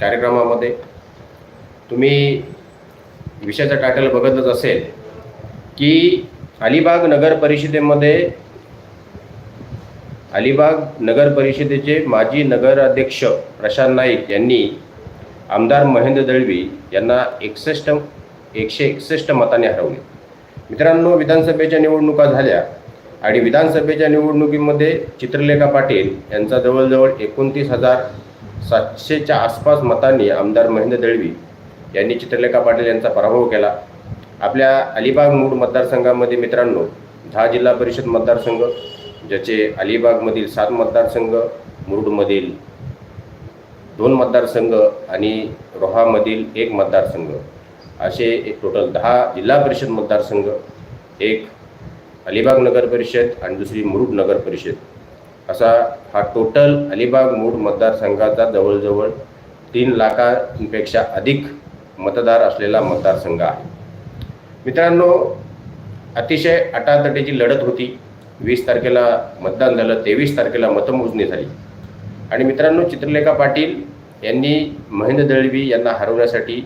कार्यक्रमामध्ये तुम्ही विषयाचं टायटल बघतच असेल की अलिबाग नगर परिषदेमध्ये अलिबाग नगर परिषदेचे माजी नगराध्यक्ष प्रशांत नाईक यांनी आमदार महेंद्र दळवी यांना एकसष्ट एकशे एकसष्ट मताने हरवले. मित्रांनो विधानसभेच्या निवडणुका झाल्या आणि विधानसभेच्या निवडणुकीमध्ये चित्रलेखा पाटील यांचा जवळजवळ एकोणतीस हजार सातशेच्या आसपास मतांनी आमदार महेंद्र दळवी यांनी चित्रलेखा पाटील यांचा पराभव केला. आपल्या अलिबाग मूळ मतदारसंघामध्ये मित्रांनो दहा जिल्हा परिषद मतदारसंघ ज्याचे अलिबागमधील सात मतदारसंघ मुरुडमधील दोन मतदारसंघ आणि रोहामधील एक मतदारसंघ. असे एक टोटल दहा जिल्हा परिषद मतदारसंघ एक अलिबाग नगर परिषद आणि दुसरी मुरुड नगर परिषद. असा हा टोटल अलिबाग मूळ मतदारसंघाचा जवळजवळ तीन लाखांपेक्षा अधिक मतदार असलेला मतदारसंघ आहे. मित्रांनो अतिशय अटातटीची लढत होती. वीस तारखेला मतदान झालं तेवीस तारखेला मतमोजणी झाली. आणि मित्रांनो चित्रलेखा पाटील यांनी महेंद्र दळवी यांना हरवण्यासाठी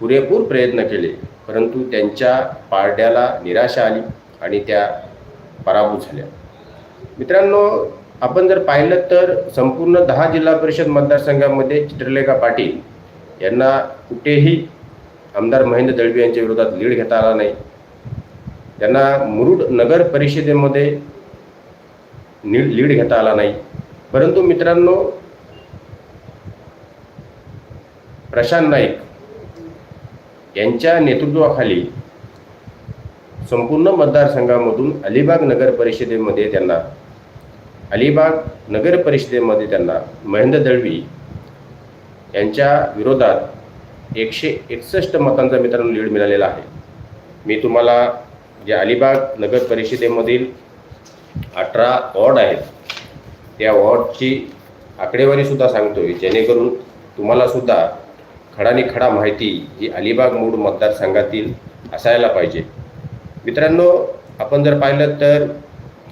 पुरेपूर प्रयत्न केले परंतु त्यांच्या पारड्याला निराशा आली आणि त्या पराभूत झाल्या. मित्रांनो आपण जर पाहिलं तर संपूर्ण दहा जिल्हा परिषद मतदारसंघामध्ये चित्रलेखा पाटील यांना कुठेही आमदार महेंद्र दळवी यांच्या विरोधात लीड घेता आला नाही. त्यांना मुरुड नगर परिषदेमध्ये नीड लीड घेता आला नाही. परंतु मित्रांनो प्रशांत नाईक यांच्या नेतृत्वाखाली संपूर्ण मतदारसंघामधून अलिबाग नगर परिषदेमध्ये त्यांना अलिबाग नगर परिषदेमध्ये त्यांना महेंद्र दळवी यांच्या विरोधात एकशे एकसष्ट मतांचा मित्रांनो लीड मिळालेला आहे. मी तुम्हाला जे अलिबाग नगर परिषदेमधील अठरा वॉर्ड आहेत त्या वॉर्डची आकडेवारीसुद्धा सांगतो आहे जेणेकरून तुम्हालासुद्धा खडानी खडा माहिती ही अलिबाग मूळ मतदारसंघातील असायला पाहिजे. मित्रांनो आपण जर पाहिलं तर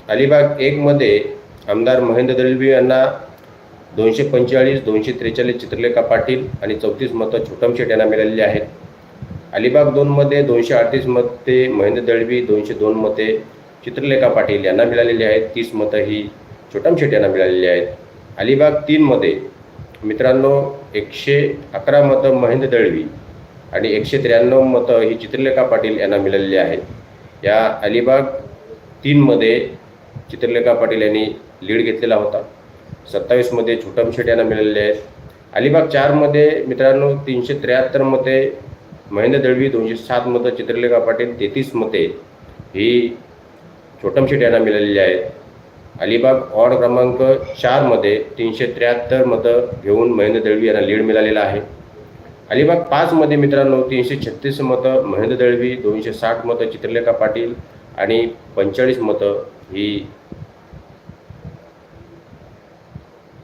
अलिबाग एकमध्ये आमदार महेंद्र दळवी यांना दोनशे पंचेचाळीस दोनशे त्रेचाळीस चित्रलेखा पाटील आणि चौतीस मतं छोटम शेट यांना मिळालेली आहेत. अलिबाग दोनमध्ये दोनशे अडतीस मते महेंद्र दळवी दोनशे दोन मते चित्रलेखा पाटील यांना मिळालेली आहेत. तीस मतं ही छोटम शेट यांना मिळालेली आहेत. अलिबाग तीनमध्ये मित्रांनो एकशे अकरा मतं महेंद्र दळवी आणि एकशे त्र्याण्णव मतं ही चित्रलेखा पाटील यांना मिळालेली आहेत. या अलिबाग तीनमध्ये चित्रलेखा पाटील यांनी लीड घेतलेला होता. सत्तावीसमध्ये छोटम शेट यांना मिळालेले आहेत. अलिबाग चारमध्ये मित्रांनो तीनशे त्र्याहत्तरमध्ये महेंद्र दळवी दोनशे सात मतं चित्रलेखा पाटील तेहतीस मते ही छोटम शेट यांना मिळालेली आहेत. अलिबाग वॉर्ड क्रमांक चारमध्ये तीनशे त्र्याहत्तर मतं घेऊन महेंद्र दळवी यांना लीड मिळालेला आहे. अलिबाग पाचमध्ये मित्रांनो तीनशे छत्तीस मतं महेंद्र दळवी दोनशे साठ मतं चित्रलेखा पाटील आणि पंचेचाळीस मतं ही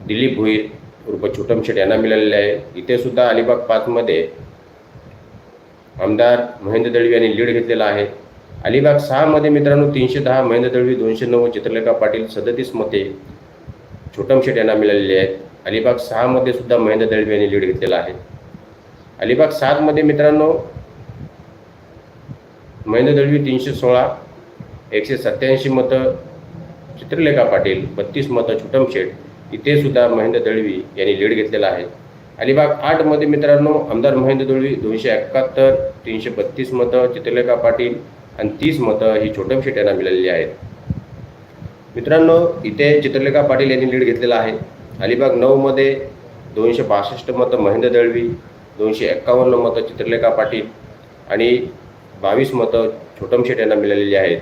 दिलीप भोईर उर्फ छोटम शेट यांना मिळालेले आहे. इथे सुद्धा अलिबाग पाचमध्ये आमदार महेंद्र दळवी यांनी लीड घेतलेला आहे. अलिबाग सहामध्ये मित्रांनो तीनशे दहा महेंद्र दळवी दोनशे नऊ चित्रलेखा पाटील सदतीस मते छोटम शेट यांना मिळालेली आहेत. अलिबाग सहामध्ये सुद्धा महेंद्र दळवी यांनी लीड घेतलेला आहे. अलिबाग सातमध्ये मित्रांनो महेंद्र दळवी तीनशे सोळा एकशे सत्याऐंशी मतं चित्रलेखा पाटील बत्तीस मतं छुटम शेठ इथे सुद्धा महेंद्र दळवी यांनी लीड घेतलेला आहे. अलिबाग आठमध्ये मित्रांनो आमदार महेंद्र दळवी दोनशे एकाहत्तर तीनशे बत्तीस मतं चित्रलेखा पाटील आणि तीस मतं ही छोटम शेट यांना मिळालेली आहेत. मित्रांनो इथे चित्रलेखा पाटील यांनी लीड घेतलेला आहे. अलिबाग नऊमध्ये दोनशे बासष्ट मतं महेंद्र दळवी दोनशे एक्कावन्न मतं चित्रलेखा पाटील आणि बावीस मतं छोटम शेट यांना मिळालेली आहेत.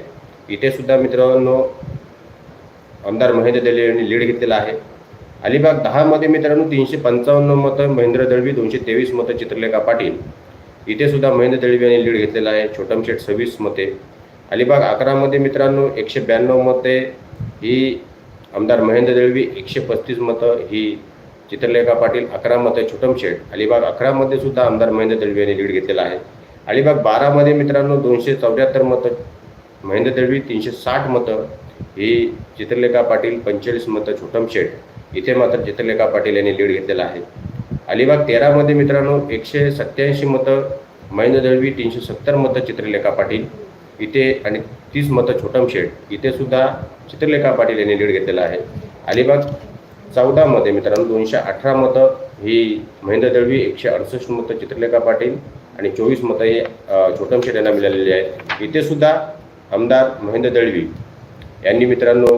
इथे सुद्धा मित्रांनो आमदार महेंद्र दळवी यांनी लीड घेतलेला आहे. अलिबाग दहामध्ये मित्रांनो तीनशे पंचावन्न मतं महेंद्र दळवी दोनशे तेवीस मतं चित्रलेखा पाटील. इथे सुद्धा महेंद्र दळवी यांनी लीड घेतलेला आहे छोटम शेठ सव्वीस मते. अलिबाग अकरामध्ये मित्रांनो एकशे ब्याण्णव मते ही आमदार महेंद्र दळवी एकशे पस्तीस मतं ही चित्रलेखा पाटील अकरा मतं छोटम अलिबाग अकरामध्ये सुद्धा आमदार महेंद्र दळवी यांनी लीड घेतलेला आहे. अलिबाग बारामध्ये मित्रांनो दोनशे चौऱ्याहत्तर मतं महेंद्र दळवी तीनशे साठ मतं ही चित्रलेखा पाटील पंचेचाळीस मतं छोटम शेट इथे मात्र चित्रलेखा पाटील यांनी लीड घेतलेला आहे. अलिबाग तेरामध्ये मित्रांनो एकशे सत्याऐंशी मतं महेंद्र दळवी तीनशे सत्तर मतं चित्रलेखा पाटील इथे आणि तीस मतं छोटम शेठ इथे सुद्धा चित्रलेखा पाटील यांनी लीड घेतलेला आहे. अलिबाग चौदामध्ये मित्रांनो दोनशे अठरा मतं ही महेंद्र दळवी एकशे अडुसष्ट मतं चित्रलेखा पाटील आणि चोवीस मतं हे छोटम शेठ यांना मिळालेली आहेत. इथे सुद्धा आमदार महेंद्र दळवी यांनी मित्रांनो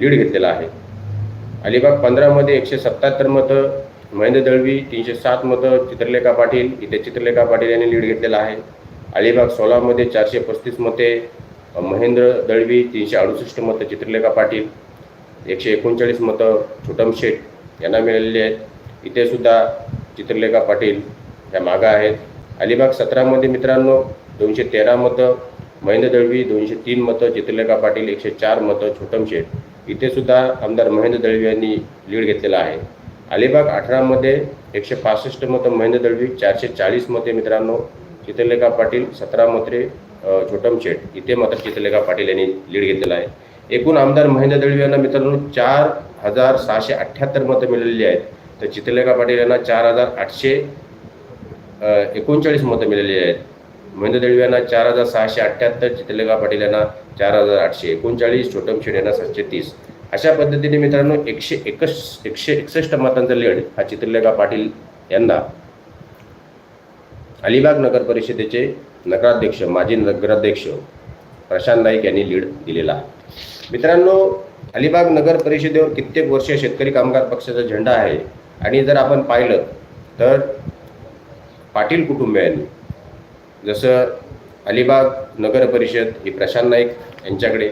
लीड घेतलेला आहे. अलिबाग पंधरामध्ये एकशे सत्याहत्तर मतं महेंद्र दळवी तीनशे सात मतं चित्रलेखा पाटील इथे चित्रलेखा पाटील यांनी लीड घेतलेला आहे. अलिबाग सोळामध्ये चारशे पस्तीस मते महेंद्र दळवी तीनशे अडुसष्ट मतं चित्रलेखा पाटील एकशे एकोणचाळीस मतं छोटम शेठ यांना मिळालेली आहेत. इथेसुद्धा चित्रलेखा पाटील ह्या मागं आहेत. अलिबाग सतरामध्ये मित्रांनो दोनशे तेरा मतं महेंद्र दळवी दोनशे तीन मतं चित्रलेखा पाटील एकशे चार मतं छोटम शेठ. इथेसुद्धा आमदार महेंद्र दळवी यांनी लीड घेतलेला आहे. अलिबाग अठरामध्ये एकशे पासष्ट मतं महेंद्र दळवी चारशे चाळीस मते मित्रांनो चित्रलेखा पाटील सतरा मते छोटम शेठ. इथे मात्र चित्रलेखा पाटील यांनी लीड घेतलेला आहे. एकूण आमदार महेंद्र दळवी यांना मित्रांनो चार हजार सहाशे अठ्ठ्याहत्तर मतं मिळालेली आहेत. तर चित्रलेखा पाटील यांना चार हजार आठशे एकोणचाळीस मतं मिळालेली आहेत. महेंद्र दळवी यांना चार हजार सहाशे अठ्ठ्याहत्तर चित्रलेखा पाटील यांना चार हजार आठशे एकोणचाळीस छोटम शेड यांना सातशे तीस. अशा पद्धतीने मित्रांनो एकशे एकस एकशे एकसष्ट मतांचा लीड हा चित्रलेखा पाटील यांना अलिबाग नगर परिषदेचे नगराध्यक्ष माजी नगराध्यक्ष प्रशांत नाईक यांनी लीड दिलेला आहे. मित्रांनो अलिबाग नगर परिषदेवर कित्येक वर्ष शेतकरी कामगार पक्षाचा झेंडा आहे. आणि जर आपण पाहिलं तर पाटील कुटुंबियांनी जसं अलिबाग नगर परिषद ही प्रशांत नाईक यांच्याकडे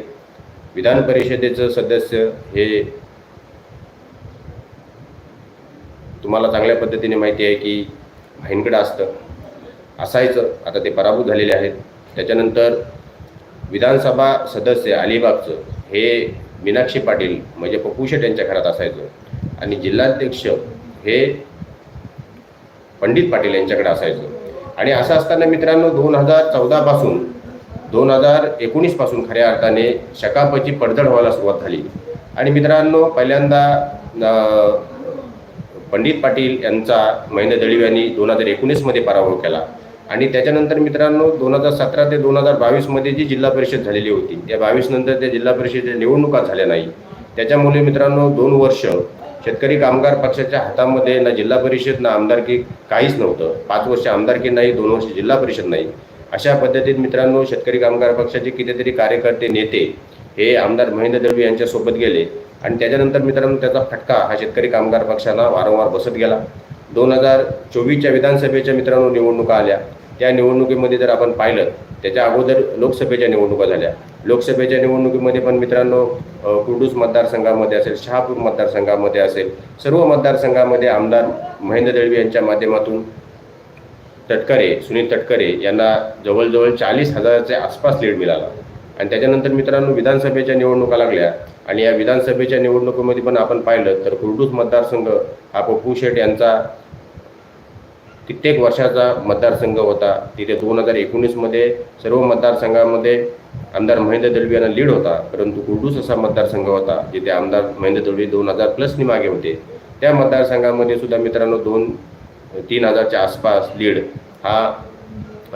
विधान परिषदेचं सदस्य हे तुम्हाला चांगल्या पद्धतीने माहिती आहे की भाईंकडं असतं. असायचं आता ते पराभूत झालेले आहेत. त्याच्यानंतर विधानसभा सदस्य अलिबागचं हे मीनाक्षी पाटील म्हणजे पप्पू शेट यांच्या घरात असायचं. आणि जिल्हाध्यक्ष हे पंडित पाटील यांच्याकडे असायचं. आणि असं असताना मित्रांनो दोन हजार चौदापासून दोन हजार एकोणीसपासून खऱ्या अर्थाने शकापची पडझड व्हायला सुरुवात झाली. आणि मित्रांनो पहिल्यांदा पंडित पाटील यांचा महेंद्र दळीव यांनी दोन हजार एकोणीसमध्ये पराभव केला. आणि त्याच्यानंतर मित्रांनो दोन हजार सतरा ते दोन हजार बावीसमध्ये जी जिल्हा परिषद झालेली होती त्या बावीस नंतर त्या जिल्हा परिषदेच्या निवडणुका झाल्या नाही. त्याच्यामुळे मित्रांनो दोन वर्ष शेतकरी कामगार पक्षाच्या हातामध्ये ना जिल्हा परिषद ना आमदारकी काहीच नव्हतं. पाच वर्ष आमदारकी नाही दोन वर्ष जिल्हा परिषद नाही. अशा पद्धतीत मित्रांनो शेतकरी कामगार पक्षाचे कितीतरी कार्यकर्ते नेते हे आमदार महेंद्र दळवी यांच्यासोबत गेले. आणि त्याच्यानंतर मित्रांनो त्याचा फटका हा शेतकरी कामगार पक्षाला वारंवार बसत गेला. दोन हजार चोवीसच्या विधानसभेच्या मित्रांनो निवडणुका आल्या. त्या निवडणुकीमध्ये जर आपण पाहिलं त्याच्या अगोदर लोकसभेच्या निवडणुका झाल्या. लोकसभेच्या निवडणुकीमध्ये पण मित्रांनो अ, कुर्डूस मतदारसंघामध्ये असेल शहापूर मतदारसंघामध्ये असेल सर्व मतदारसंघामध्ये आमदार महेंद्र दळवी यांच्या माध्यमातून तटकरे सुनील तटकरे यांना जवळजवळ चाळीस हजाराच्या आसपास लीड मिळाला. आणि त्याच्यानंतर मित्रांनो विधानसभेच्या निवडणुका लागल्या. आणि या विधानसभेच्या निवडणुकीमध्ये पण आपण पाहिलं तर कुर्डूस मतदारसंघ हा पप्पू शेठ यांचा कित्येक वर्षाचा मतदारसंघ होता. तिथे दोन हजार एकोणीसमध्ये सर्व मतदारसंघामध्ये आमदार महेंद्र दळवी यांना लीड होता. परंतु कुर्डूस असा मतदारसंघ होता जिथे आमदार महेंद्र दळवी दोन हजार प्लसनी मागे होते. त्या मतदारसंघामध्ये सुद्धा मित्रांनो दोन तीन हजारच्या आसपास लीड हा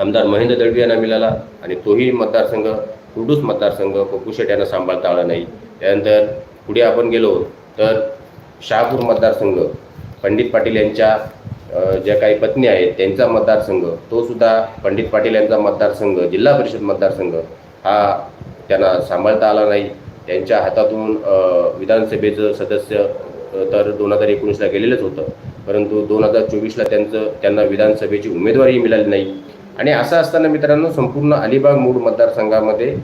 आमदार महेंद्र दळवी यांना मिळाला आणि तोही मतदारसंघ कुर्डूस मतदारसंघ पप्पू शेट यांना सांभाळता आला नाही. त्यानंतर पुढे आपण गेलो तर शहापूर मतदारसंघ पंडित पाटील यांच्या ज्या काही पत्नी आहेत त्यांचा मतदारसंघ तो सुद्धा पंडित पाटील यांचा मतदारसंघ जिल्हा परिषद मतदारसंघ हा त्यांना सांभाळता आला नाही. त्यांच्या हातातून विधानसभेचं सदस्य तर दोन हजार एकोणीसला गेलेलंच होतं. परंतु दोन हजार चोवीसला त्यांचं त्यांना विधानसभेची उमेदवारी मिळाली नाही. आणि असं असताना मित्रांनो संपूर्ण अलिबाग मूळ मतदारसंघामध्ये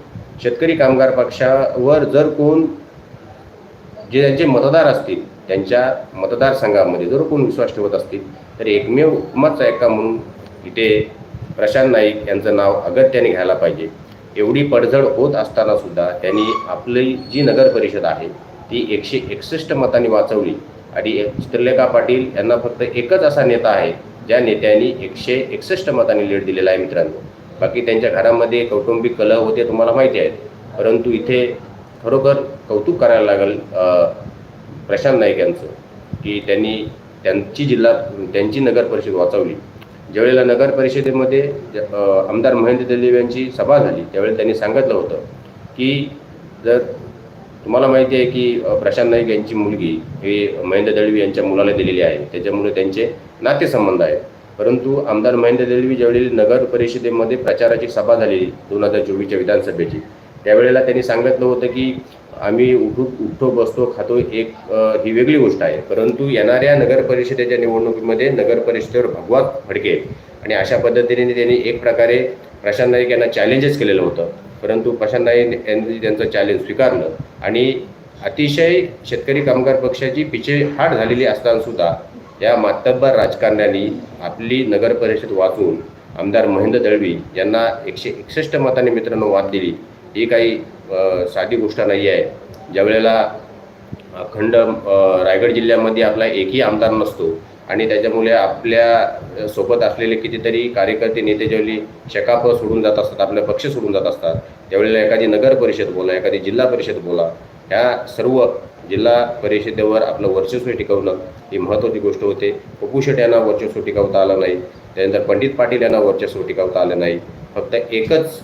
शेतकरी कामगार पक्षावर जर कोण जे त्यांचे मतदार असतील त्यांच्या मतदारसंघामध्ये जर कोण विश्वास ठेवत असतील तर एकमेव उपमाचा एका म्हणून इथे प्रशांत नाईक यांचं नाव अगत्याने घ्यायला पाहिजे. एवढी पडझड होत असताना सुद्धा त्यांनी आपली जी नगर परिषद आहे ती एकशे एकसष्ट मतांनी वाचवली. आणि चित्रलेखा पाटील यांना फक्त एकच असा नेता आहे ज्या नेत्यांनी एकशे एकसष्ट मतांनी लीड दिलेला आहे मित्रांनो. बाकी त्यांच्या घरामध्ये कौटुंबिक कलह होते तुम्हाला माहिती आहेत परंतु इथे खरोखर कौतुक करायला लागेल प्रशांत नाईक यांचं की त्यांनी त्यांची जिल्हा त्यांची नगर परिषद वाचवली. ज्यावेळेला नगर परिषदेमध्ये ज- आमदार महेंद्र दलीप यांची सभा झाली त्यावेळी त्यांनी सांगितलं होतं की जर तुम्हाला माहिती आहे की प्रशांत नाईक यांची मुलगी ही महेंद्र दळवी यांच्या मुलाला दिलेली आहे त्याच्यामुळे त्यांचे नातेसंबंध आहेत. परंतु आमदार महेंद्र दळवी ज्यावेळी नगर परिषदेमध्ये प्रचाराची सभा झालेली दोन हजार चोवीसच्या विधानसभेची त्यावेळेला त्यांनी सांगितलं होतं की आम्ही उठू उठतो बसतो खातो एक ही वेगळी गोष्ट आहे. परंतु येणाऱ्या नगर परिषदेच्या निवडणुकीमध्ये नगर परिषदेवर भगवा फडकेल आणि अशा पद्धतीने त्यांनी एक प्रकारे प्रशांत नाईक यांना चॅलेंजेस केलेलं होतं. परंतु प्रशांत नाईक यांनी त्यांचं चॅलेंज स्वीकारलं. आणि अतिशय शेतकरी कामगार पक्षाची पिछेहाट झालेली असतानासुद्धा या मातब्बर राजकारण्यांनी आपली नगर परिषद वाचून आमदार महेंद्र दळवी यांना एकशे एकसष्ट मतांनी मित्रांनो वाद दिली. ही काही साधी गोष्ट नाही आहे. ज्यावेळेला अखंड रायगड जिल्ह्यामध्ये आपला एकही आमदार नसतो आणि त्याच्यामुळे आपल्यासोबत असलेले कितीतरी कार्यकर्ते नेते ज्यावेळी शकाप सोडून जात असतात आपले पक्ष सोडून जात असतात. त्यावेळेला एखादी नगर परिषद बोला एखादी जिल्हा परिषद बोला. ह्या सर्व जिल्हा परिषदेवर आपलं वर्चस्व टिकवणं ही महत्त्वाची गोष्ट होते. पप्पू शेट यांना वर्चस्व टिकवता आलं नाही. त्यानंतर पंडित पाटील यांना वर्चस्व टिकवता आलं नाही. फक्त एकच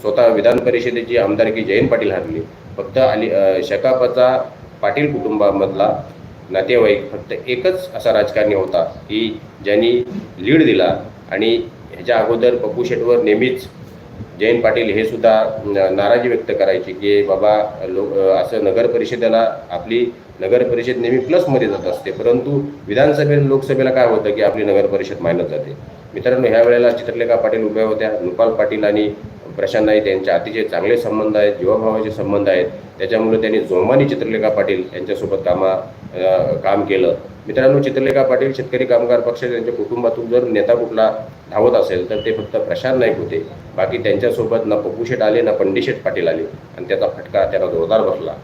स्वतः विधान परिषदेची आमदारकी जयंत पाटील हरली. फक्त अली शकापचा पाटील कुटुंबामधला नातेवाईक फक्त एकच असा राजकारणी होता की ज्यांनी लीड दिला आणि ह्याच्या अगोदर पप्पू शेटवर नेहमीच जयंत पाटील हे सुद्धा नाराजी व्यक्त करायचे की बाबा लो असं नगर परिषदेला आपली नगर परिषद नेहमी प्लसमध्ये जात असते. परंतु विधानसभेला लोकसभेला काय होतं की आपली नगर परिषद मानत जाते. मित्रांनो ह्या वेळेला चित्रलेखा पाटील उभ्या होत्या. नुपाल पाटील आणि प्रशांत नाईक यांचे अतिशय चांगले संबंध आहेत जीवाभावाचे संबंध आहेत. त्याच्यामुळे त्यांनी जोमानी चित्रलेखा पाटील यांच्यासोबत कामा काम केलं. मित्रांनो चित्रलेखा पाटील शेतकरी कामगार पक्ष त्यांच्या कुटुंबातून जर नेता कुठला धावत असेल तर ते फक्त प्रशांत नाईक होते. बाकी त्यांच्यासोबत ना पप्पूशेठ आले ना पंडिशेट पाटील आले. आणि त्याचा फटका त्याला जोरदार बसला.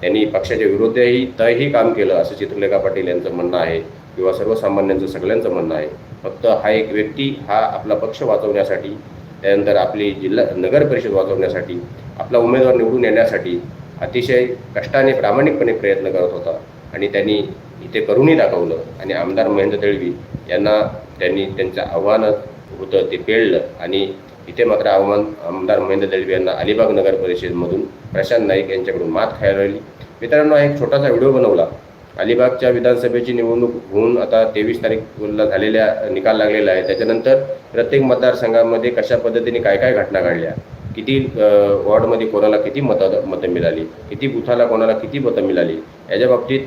त्यांनी पक्षाच्या विरोधही तही काम केलं असं चित्रलेखा पाटील यांचं म्हणणं आहे. किंवा सर्वसामान्यांचं सगळ्यांचं म्हणणं आहे. फक्त हा एक व्यक्ती हा आपला पक्ष वाचवण्यासाठी त्यानंतर आपली जिल्हा नगर परिषद वाचवण्यासाठी आपला उमेदवार निवडून येण्यासाठी अतिशय कष्टाने प्रामाणिकपणे प्रयत्न करत होता. आणि त्यांनी इथे करूनही दाखवलं. आणि आमदार महेंद्र दळवी यांना त्यांनी त्यांचं आव्हान होतं ते पेळलं आणि इथे मात्र आव्हान आमदार महेंद्र दळवी यांना अलिबाग नगर परिषदेमधून प्रशांत नाईक यांच्याकडून मात खायला लागली. मित्रांनो हा एक छोटासा व्हिडिओ बनवला. अलिबागच्या विधानसभेची निवडणूक होऊन आता तेवीस तारीखला झालेल्या निकाल लागलेला आहे. त्याच्यानंतर प्रत्येक मतदारसंघामध्ये कशा पद्धतीने काय काय घटना घडल्या? किती वॉर्डमध्ये कोणाला किती मतं मतं मिळाली? किती बुथाला कोणाला किती मतं मिळाली? याच्या बाबतीत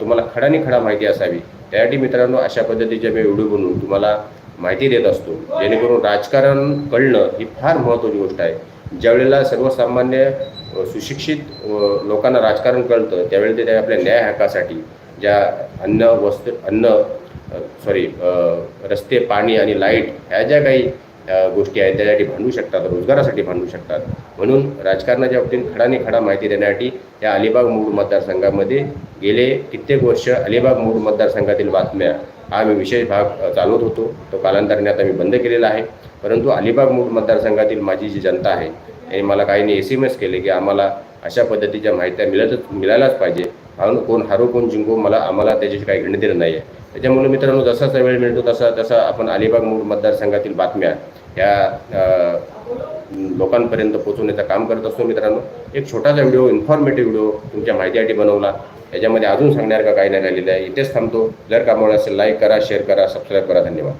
तुम्हाला खडानी खडा माहिती असावी. त्यासाठी मित्रांनो अशा पद्धतीचे मी व्हिडिओ बनवून तुम्हाला माहिती देत असतो. जेणेकरून राजकारण कळणं ही फार महत्त्वाची गोष्ट आहे. ज्यावेळेला सर्वसामान्य सुशिक्षित लोकांना राजकारण कळतं त्यावेळी ते त्या आपल्या न्याय हक्कासाठी ज्या अन्न वस्तू अन्न सॉरी रस्ते पाणी आणि लाइट ह्या ज्या काही गोष्टी आहेत त्यासाठी भांडू शकतात रोजगारासाठी भांडू शकतात. म्हणून राजकारणाच्या बाबतीत खडाने खडा माहिती देण्यासाठी या अलिबाग मूळ मतदारसंघामध्ये गेले कित्येक वर्ष अलिबाग मूळ मतदारसंघातील बातम्या हा मी विशेष भाग चालवत होतो. तो कालांतराने आता मी बंद केलेला आहे. परंतु अलिबाग मूळ मतदारसंघातील माझी जी जनता आहे त्यांनी मला काहींनी एस एम एस केले की आम्हाला अशा पद्धतीच्या माहित्या मिळतच मिळायलाच पाहिजे. म्हणून कोण हारो कोण जिंको मला आम्हाला त्याच्याशी काही घेणं देणं नाही आहे त्याच्यामुळे मित्रांनो जसा जसा वेळ मिळतो तसा तसा आपण अलिबाग मूळ मतदारसंघातील बातम्या ह्या लोकांपर्यंत पोहोचवण्याचं काम करत असतो मित्रांनो. एक छोटासा व्हिडिओ इन्फॉर्मेटिव्ह व्हिडिओ तुमच्या माहितीसाठी बनवला. याच्यामध्ये अजून सांगण्यासारखं काही नाही राहिलेलं आहे. इथेच थांबतो. जर कामाला असेल लाईक करा शेअर करा सबस्क्राईब करा. धन्यवाद.